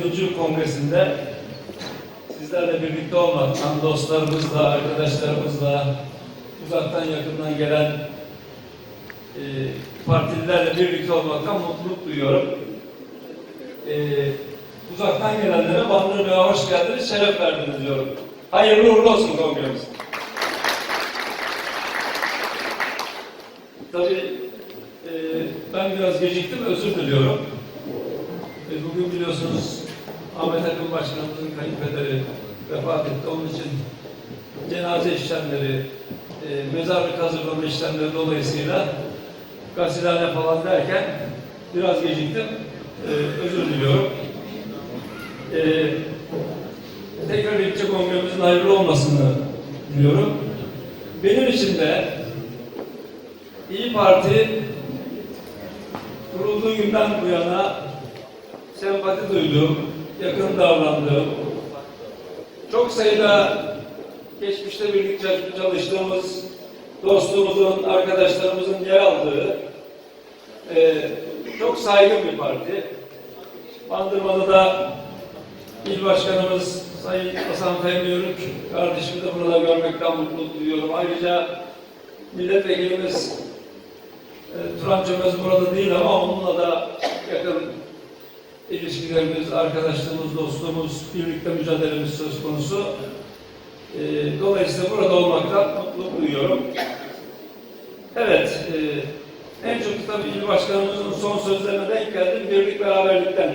24. Kongresi'nde sizlerle birlikte olmaktan, dostlarımızla, arkadaşlarımızla, uzaktan yakından gelen e, partililerle birlikte olmaktan mutluluk duyuyorum. E, uzaktan gelenlere Bandırma'ya hoş geldiniz, şeref verdiniz diyorum. Hayırlı uğurlu olsun kongremiz. Tabii e, ben biraz geciktim, özür diliyorum. E, bugün biliyorsunuz Ahmet Akın Başkanımızın kayınpederi vefat etti. Onun için cenaze işlemleri, e, mezarlık hazırlama işlemleri dolayısıyla gasilhane falan derken biraz geciktim. E, özür diliyorum. E, tekrar ilçe kongremizin hayırlı olmasını diliyorum. Benim için de İyi Parti kurulduğu günden bu yana sempati duyduğum, yakın davrandığım, çok sayıda geçmişte birlikte çalıştığımız dostluğumuzun, arkadaşlarımızın yer aldığı e, çok saygın bir parti. Bandırma'da da İl Başkanımız Sayın Hasan Fehmi Yörük kardeşimi de burada görmekten mutluluk duyuyorum. Ayrıca milletvekilimiz e, Turan Çömez burada değil ama onunla da yakın ilişkilerimiz, arkadaşlığımız, dostluğumuz, birlikte mücadelemiz söz konusu. E, dolayısıyla burada olmaktan mutluluk duyuyorum. Evet, e, en çok tabii il başkanımızın son sözlerine denk geldim. Birlik beraberlikten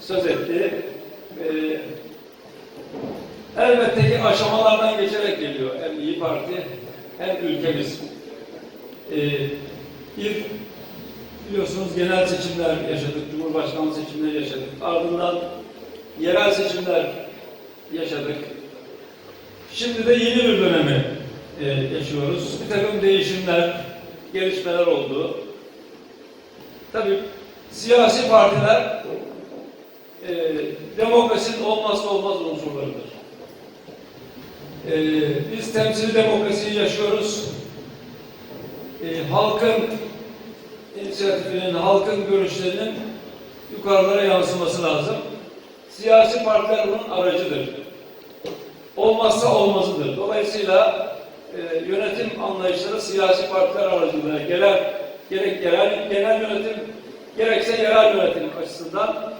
söz etti. E, elbette ki aşamalardan geçerek geliyor hem İyi Parti hem ülkemiz. E, bir biliyorsunuz genel seçimler yaşadık, Cumhurbaşkanlığı seçimleri yaşadık. Ardından yerel seçimler yaşadık. Şimdi de yeni bir dönemi e, yaşıyoruz. Bir takım değişimler, gelişmeler oldu. Tabii siyasi partiler e, demokrasinin olmazsa olmaz unsurlarıdır. E, biz temsili demokrasiyi yaşıyoruz. E, halkın inisiyatifinin, halkın görüşlerinin yukarılara yansıması lazım. Siyasi partiler bunun aracıdır. Olmazsa olmazıdır. Dolayısıyla e, yönetim anlayışları siyasi partiler aracılığıyla genel, gerek genel, genel yönetim gerekse yerel yönetim açısından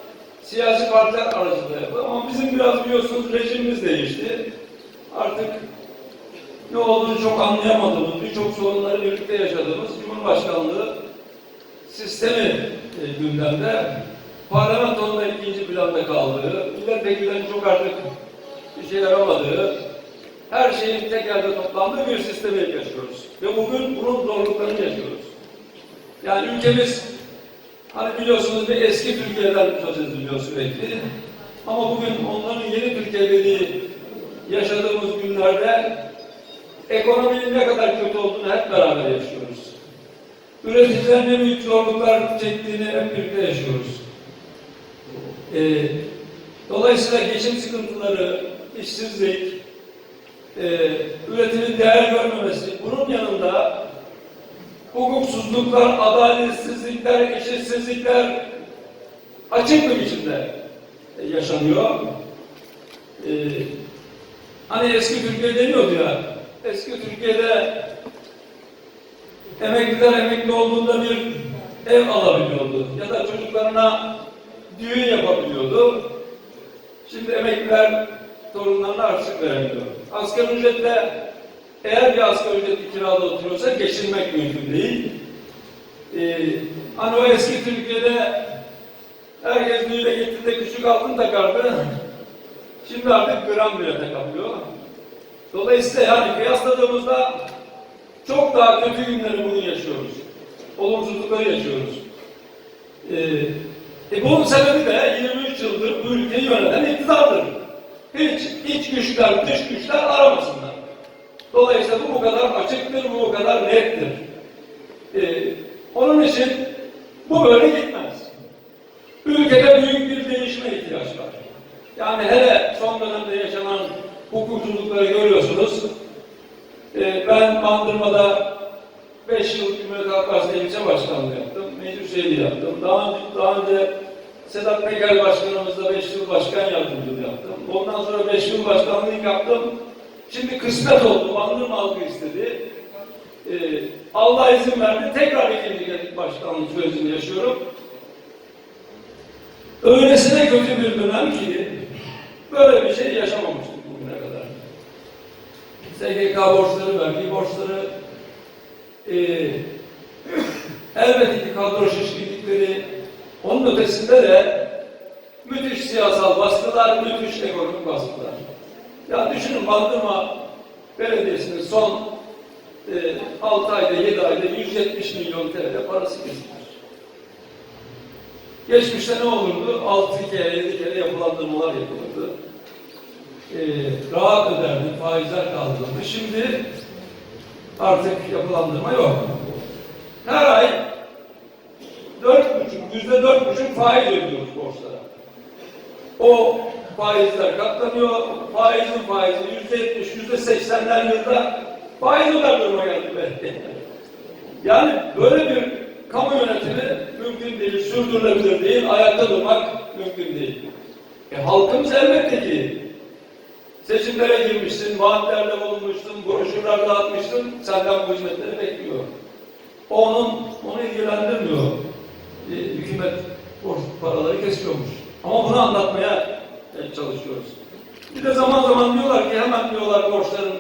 siyasi partiler aracılığıyla yapılır. Ama bizim biraz biliyorsunuz rejimimiz değişti. Artık ne olduğunu çok anlayamadığımız, birçok sorunları birlikte yaşadığımız Cumhurbaşkanlığı sistemi e, gündemde. Parlamentonun da ikinci planda kaldığı, milletvekillerinin çok artık bir şey yaramadığı, her şeyin tek yerde toplandığı bir sistemi yaşıyoruz. Ve bugün bunun zorluklarını yaşıyoruz. Yani ülkemiz hani biliyorsunuz bir eski Türkiye'den söz ediliyor sürekli. Ama bugün onların yeni Türkiye dediği yaşadığımız günlerde ekonominin ne kadar kötü olduğunu hep beraber yaşıyoruz. Üreticilerin ne büyük zorluklar çektiğini hep birlikte yaşıyoruz. Ee, dolayısıyla geçim sıkıntıları, işsizlik, e, üretimin değer görmemesi, bunun yanında hukuksuzluklar, adaletsizlikler, eşitsizlikler açık bir biçimde e, yaşanıyor. Ee, hani eski Türkiye deniyordu ya, eski Türkiye'de emekliler emekli olduğunda bir ev alabiliyordu ya da çocuklarına düğün yapabiliyordu. Şimdi emekliler torunlarına harçlık veremiyor. Asgari ücretle eğer bir asgari ücretli kirada oturuyorsa geçinmek mümkün değil. Ee, hani o eski Türkiye'de herkes düğüne gittiğinde küçük altın takardı. Şimdi artık gram bile takamıyor. Dolayısıyla yani kıyasladığımızda çok daha kötü günleri bugün yaşıyoruz. Olumsuzlukları yaşıyoruz. Ee, e bunun sebebi de 23 yıldır bu ülkeyi yöneten iktidardır. Hiç iç güçler, dış güçler aramasınlar. Dolayısıyla bu bu kadar açıktır, bu bu kadar nettir. Ee, onun için bu böyle gitmez. Ülkede büyük bir değişime ihtiyaç var. Yani hele son dönemde yaşanan hukuksuzlukları görüyorsunuz. Ee, ben Bandırma'da 5 yıl Cumhuriyet Halk Partisi ilçe başkanlığı yaptım. meclis üyeliği yaptım. Daha önce, daha önce Sedat Peker Başkanımızla 5 yıl başkan yardımcılığı yaptım. Ondan sonra 5 yıl başkanlık yaptım. Şimdi kısmet oldu. Bandırma halkı istedi. Ee, Allah izin verdi. Tekrar ikinci kez başkanlık sürecini yaşıyorum. Öylesine kötü bir dönem ki böyle bir şey yaşamamıştık bugüne kadar. SGK borçları, vergi borçları, e, elbette ki kadro şişkinlikleri, onun ötesinde de müthiş siyasal baskılar, müthiş ekonomik baskılar. Ya düşünün Bandırma Belediyesi'nin son e, 6 ayda, 7 ayda 170 milyon TL parası kesilmiş. Geçmişte ne olurdu? 6 kere, 7 kere yapılandırmalar yapılırdı. Ee, rahat öderdi, faizler kaldırıldı. Şimdi artık yapılandırma yok. Her ay dört buçuk, yüzde dört buçuk faiz ödüyoruz borçlara. O faizler katlanıyor, faizin faizi yüzde yetmiş, yüzde seksenler yılda faiz öder duruma geldi belki. Yani böyle bir kamu yönetimi mümkün değil, sürdürülebilir değil, ayakta durmak mümkün değil. E, halkımız elbette ki seçimlere girmişsin, vaatlerde bulunmuşsun, broşürler dağıtmışsın, senden bu hizmetleri bekliyor. O Onun, onu ilgilendirmiyor. E, hükümet borç paraları kesiyormuş. Ama bunu anlatmaya e, çalışıyoruz. Bir de zaman zaman diyorlar ki hemen diyorlar borçların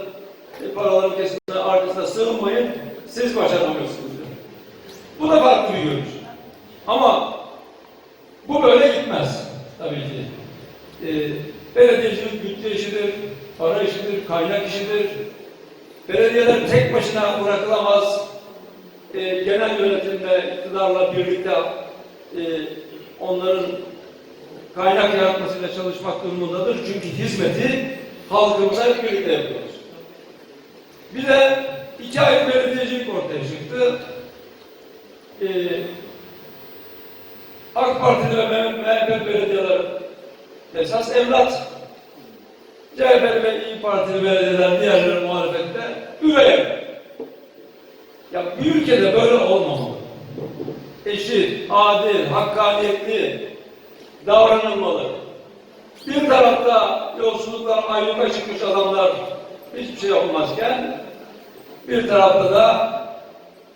e, paraların kesimine arkasına sığınmayın, siz başaramıyorsunuz diyor. Bu da farklı bir görüş. Ama bu böyle gitmez tabii ki. Ee, belediyecilik bütçe işidir, para işidir, kaynak işidir. Belediyeler tek başına bırakılamaz. Ee, genel yönetimle, iktidarla birlikte e, onların kaynak yaratmasıyla çalışmak durumundadır. Çünkü hizmeti halkımıza birlikte yapıyoruz. Bir de iki ayrı belediyecilik ortaya çıktı. Ee, AK Partili ve MHP belediyeler esas evlat. CHP ve İYİ Partili belediyeler diğerleri muhalefette üvey. Ya bir ülkede böyle olmamalı. Eşit, adil, hakkaniyetli davranılmalı. Bir tarafta yolsuzluklar ayyuka çıkmış adamlar hiçbir şey yapılmazken bir tarafta da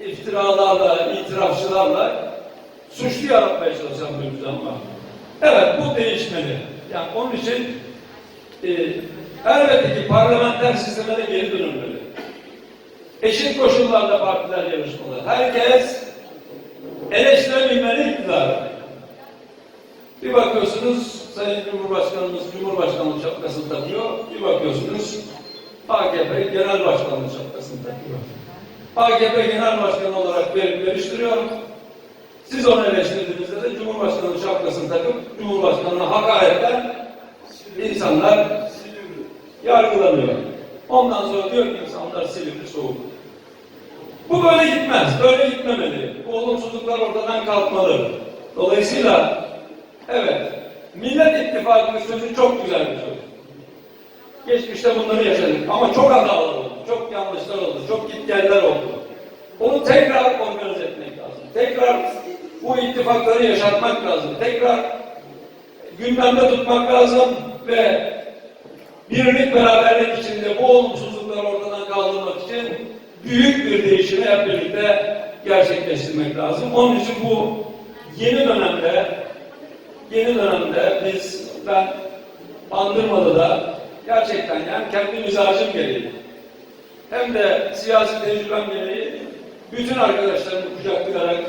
iftiralarla, itirafçılarla suçlu yaratmaya çalışan bir düzen var. Evet bu değişmeli. Yani onun için e, elbette ki parlamenter sisteme de geri dönülmeli. Eşit koşullarda partiler yarışmalı. Herkes eleştirebilmeli iktidarı. Bir bakıyorsunuz Sayın Cumhurbaşkanımız Cumhurbaşkanlığı şapkasını takıyor. Bir bakıyorsunuz AKP Genel Başkanlığı şapkasını takıyor. AKP Genel Başkanı olarak verip veriştiriyor. Siz onu eleştirdiğinizde de Cumhurbaşkanı şapkasını takıp Cumhurbaşkanı'na hakaretten insanlar yargılanıyor. Ondan sonra diyor ki insanlar silivri soğuk. Bu böyle gitmez, böyle gitmemeli. Bu olumsuzluklar ortadan kalkmalı. Dolayısıyla evet, Millet İttifakı'nın sözü çok güzel bir söz. Geçmişte bunları yaşadık ama çok hatalar oldu, çok yanlışlar oldu, çok gitgeller oldu. Onu tekrar organize etmek lazım. Tekrar bu ittifakları yaşatmak lazım. Tekrar gündemde tutmak lazım ve birlik beraberlik içinde bu olumsuzlukları ortadan kaldırmak için büyük bir değişimi hep birlikte gerçekleştirmek lazım. Onun için bu yeni dönemde yeni dönemde biz ben Bandırma'da da gerçekten yani kendi mizacım gereği hem de siyasi tecrübem gereği bütün arkadaşlarımı kucaklayarak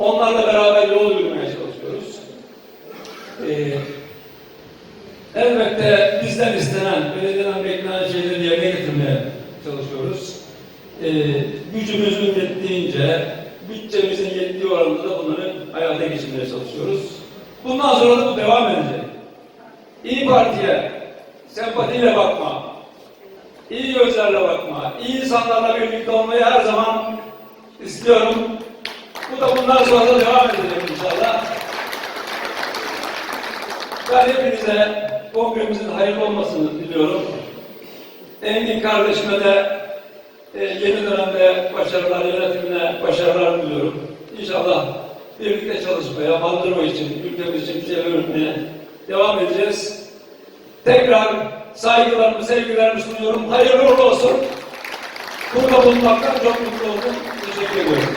onlarla beraber yol yürümeye çalışıyoruz. Ee, elbette bizden istenen, belediyeden beklenen şeyleri yerine getirmeye çalışıyoruz. Ee, gücümüzün yettiğince, bütçemizin yettiği oranda da bunları hayata geçirmeye çalışıyoruz. Bundan sonra da bu devam edecek. İyi Parti'ye sempatiyle bakma, iyi gözlerle bakma, iyi insanlarla birlikte olmayı her zaman istiyorum. Bu da bundan sonra da devam edecek inşallah. Ben hepinize kongremizin hayırlı olmasını diliyorum. Engin kardeşime de e, yeni dönemde başarılar, yönetimine başarılar diliyorum. İnşallah birlikte çalışmaya, Bandırma için, ülkemiz için bir şeyler üretmeye devam edeceğiz. Tekrar saygılarımı, sevgilerimi sunuyorum. Hayırlı olsun. Burada bulunmaktan çok mutlu oldum. Teşekkür ediyorum.